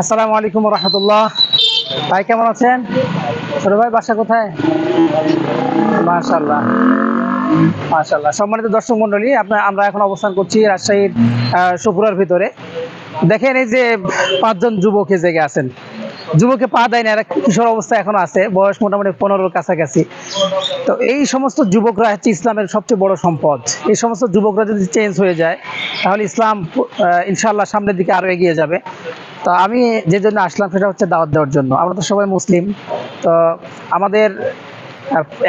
আসসালামু আলাইকুম রহমতুল্লাহ ভাই, কেমন আছেন? ছোট ভাই, বাসা কোথায়? মাশাল্লাহ মাশাল্লাহ সম্মানিত দর্শক মন্ডলী আপনার আমরা এখন অবস্থান করছি রাজশাহীর সপুরার ভিতরে। দেখেন এই যে পাঁচজন যুবক এ জায়গায় আছেন। যুবকে পা দেয় না এরা কিশোর অবস্থা এখনও আছে বয়স মোটামুটি পনেরোর কাছাকাছি। তো এই সমস্ত যুবকরা হচ্ছে ইসলামের সবচেয়ে বড় সম্পদ। এই সমস্ত যুবকরা যদি চেঞ্জ হয়ে যায় তাহলে ইসলাম আহ, ইনশাআল্লাহ সামনের দিকে আরও এগিয়ে যাবে। তো আমি যে জন্য আসলাম সেটা হচ্ছে দাওয়াত দেওয়ার জন্য। আমরা তো সবাই মুসলিম তো আমাদের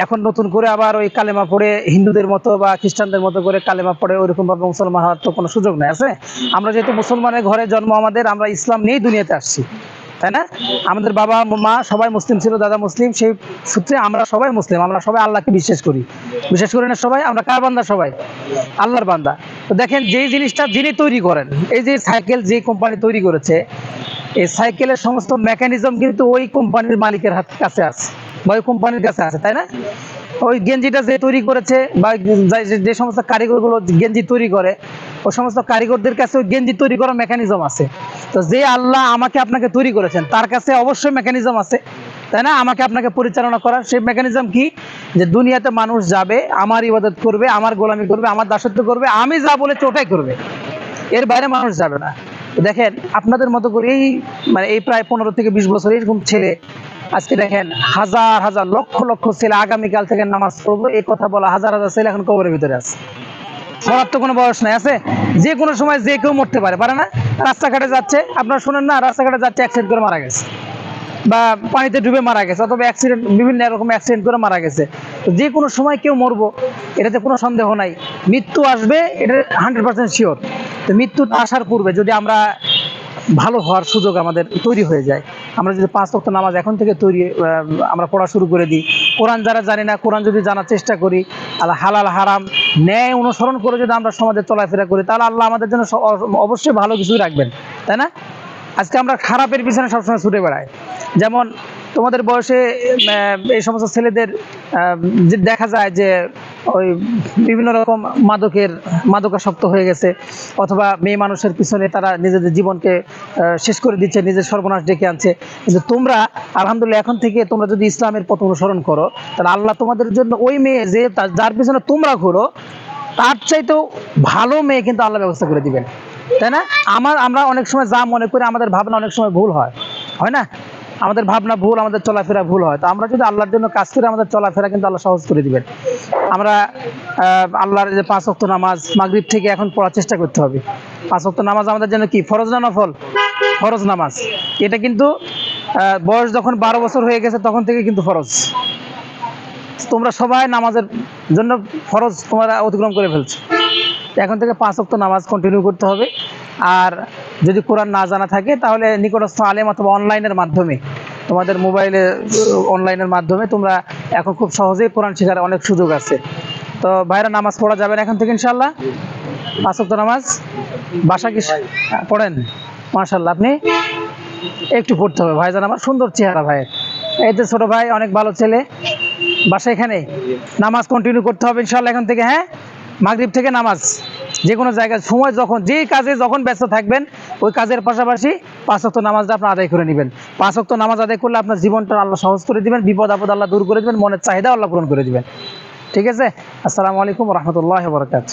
এখন নতুন করে আবার ওই কালেমা পড়ে হিন্দুদের মতো বা খ্রিস্টানদের মতো করে কালেমা পড়ে ওইরকম ভাবে মুসলমান হওয়ার তো কোনো সুযোগ নেই আছে? আমরা যেহেতু মুসলমানের ঘরে জন্ম আমাদের আমরা ইসলাম নিয়েই দুনিয়াতে আসছি। তাই না? আমাদের বাবা মা সবাই মুসলিম ছিল, দাদা মুসলিম, সেই সূত্রে আমরা সবাই মুসলিম, আমরা সবাই আল্লাহকে বিশ্বাস করি। বিশ্বাস করি না সবাই, আমরা কার বান্দা সবাই? আল্লাহর বান্দা। তো দেখেন, যেই জিনিসটা যিনি তৈরি করেন, এই যে সাইকেল যে কোম্পানি তৈরি করেছে, এই সাইকেলের সমস্ত মেকানিজম কিন্তু ওই কোম্পানির মালিকের হাত কাছে আছে, বা ওই কোম্পানির কাছে আছে, তাই না? ওই গেঞ্জিটা যে তৈরি করেছে, বা যে- সমস্ত কারিগরগুলো গেঞ্জি তৈরি করে ওই সমস্ত কারিগরদের কাছে ওই গেঞ্জি তৈরি করার মেকানিজম আছে। তো যে আল্লাহ আমাকে আপনাকে তৈরি করেছেন, তার কাছে অবশ্যই মেকানিজম আছে। তাই না? আমাকে আপনাকে পরিচালনা করার। সেই মেকানিজম কি? যে দুনিয়াতে মানুষ যাবে, আমার ইবাদত করবে, আমার গোলামি করবে, আমার দাসত্ব করবে, আমি যা বলেছি ওটাই করবে। এর বাইরে মানুষ যাবে না। দেখেন, আপনাদের মতো করে এই মানে এই প্রায় পনেরো থেকে বিশ বছর এরকম ছেলে, আজকে দেখেন হাজার হাজার লক্ষ লক্ষ ছেলে আগামীকাল থেকে নামাজ পড়ব এই কথা বলা হাজার হাজার ছেলে এখন কবরের ভিতরে আছে। মরার তো কোনো বয়স নাই, আছে? যে কোনো সময় যে কেউ মরতে পারে পারে না? রাস্তাঘাটে যাচ্ছে, আপনারা শোনেন না, রাস্তাঘাটে যাচ্ছে অ্যাক্সিডেন্ট করে মারা গেছে। বা পানিতে ডুবে মারা গেছে, অথবা অ্যাক্সিডেন্ট বিভিন্ন রকম অ্যাক্সিডেন্ট করে মারা গেছে। তো যে কোনো সময় কেউ মরবো, এটাতে কোনো সন্দেহ নাই। মৃত্যু আসবে, এটা হান্ড্রেড পার্সেন্ট শিওর তো মৃত্যু আসার পূর্বে যদি আমরা ভালো হওয়ার সুযোগ আমাদের তৈরি হয়ে যায়, আমরা যদি পাঁচ তক্ত নামাজ এখন থেকে তৈরি আমরা পড়া শুরু করে দিই কোরআন যারা জানি না, কোরআন যদি জানার চেষ্টা করি, আল্লাহ হালাল, হারাম ন্যায় অনুসরণ করে যদি আমরা সমাজে চলাফেরা করি, তাহলে আল্লাহ আমাদের জন্য অবশ্যই ভালো কিছুই রাখবেন, তাই না? আজকে আমরা খারাপের পিছনে সবসময় ছুটে বেড়াই। যেমন তোমাদের বয়সে এই সমস্ত ছেলেদের দেখা যায় যে ওই বিভিন্ন রকম মাদকের, মাদকাসক্ত হয়ে গেছে, অথবা মেয়ে মানুষের পিছনে তারা নিজেদের জীবনকে শেষ করে দিচ্ছে, নিজের সর্বনাশ ডেকে আনছে। কিন্তু তোমরা, আলহামদুলিল্লাহ, এখন থেকে তোমরা যদি ইসলামের পথ অনুসরণ করো, তাহলে আল্লাহ তোমাদের জন্য ওই মেয়ে যে যার পিছনে তোমরা ঘুরো, তার চাইতেও ভালো মেয়ে কিন্তু আল্লাহ ব্যবস্থা করে দিবেন। তাই না? আমার, আমরা অনেক সময় যা মনে করি, আমাদের ভাবনা অনেক সময় ভুল হয়। হয় না? আমাদের ভাবনা ভুল, আমাদের চলাফেরা ভুল হয়। তো আমরা যদি আল্লাহর জন্য কাজ করে, আমাদের চলাফেরা কিন্তু আল্লাহ সহজ করে দিবেন। আমরা আল্লাহর যে পাঁচ অক্ত নামাজ, মাগরিব থেকে এখন পড়ার চেষ্টা করতে হবে। পাঁচ অক্ত নামাজ আমাদের জন্য কি, ফরজ না নফল? ফরজ নামাজ। এটা কিন্তু বয়স যখন বারো বছর হয়ে গেছে, তখন থেকে কিন্তু ফরজ। তোমরা সবাই নামাজের জন্য ফরজ তোমরা অতিক্রম করে ফেলছো। এখন থেকে পাঁচ অক্ত নামাজ কন্টিনিউ করতে হবে। আর যদি কোরআন না জানা থাকে, তাহলে নিকটস্থ আলেম অথবা অনলাইনের মাধ্যমে, তোমাদের মোবাইলে অনলাইনের মাধ্যমে তোমরা এখন খুব সহজেই কোরআন শেখার অনেক সুযোগ আছে। তো ভাইরা, নামাজ পড়া যাবে না এখন থেকে ইনশাল্লাহ পাঁচ নামাজ? বাসা কি পড়েন? মার্শাল্লাহ আপনি? একটু পড়তে হবে। ভাইজান আমার সুন্দর চেহারা ভাইয়ের। এই তো ছোট ভাই, অনেক ভালো ছেলে। বাসা এখানে? নামাজ কন্টিনিউ করতে হবে ইনশাল্লাহ এখন থেকে হ্যাঁ? মাগরিব থেকে নামাজ। যে কোনো জায়গায়, সময় যখন, যে কাজে যখন ব্যস্ত থাকবেন ওই কাজের পাশাপাশি পাঁচ অক্ত নামাজটা আপনার আদায় করে নেবেন। পাঁচ অক্ত নামাজ আদায় করলে আপনার জীবনটা আল্লাহ সহজ করে দিবেন, বিপদ আপদ আল্লাহ দূর করে দিবেন, মনের চাহিদা আল্লাহ পূরণ করে দিবেন। ঠিক আছে? আসসালামু আলাইকুম রহমতুল্লাহ বরকাত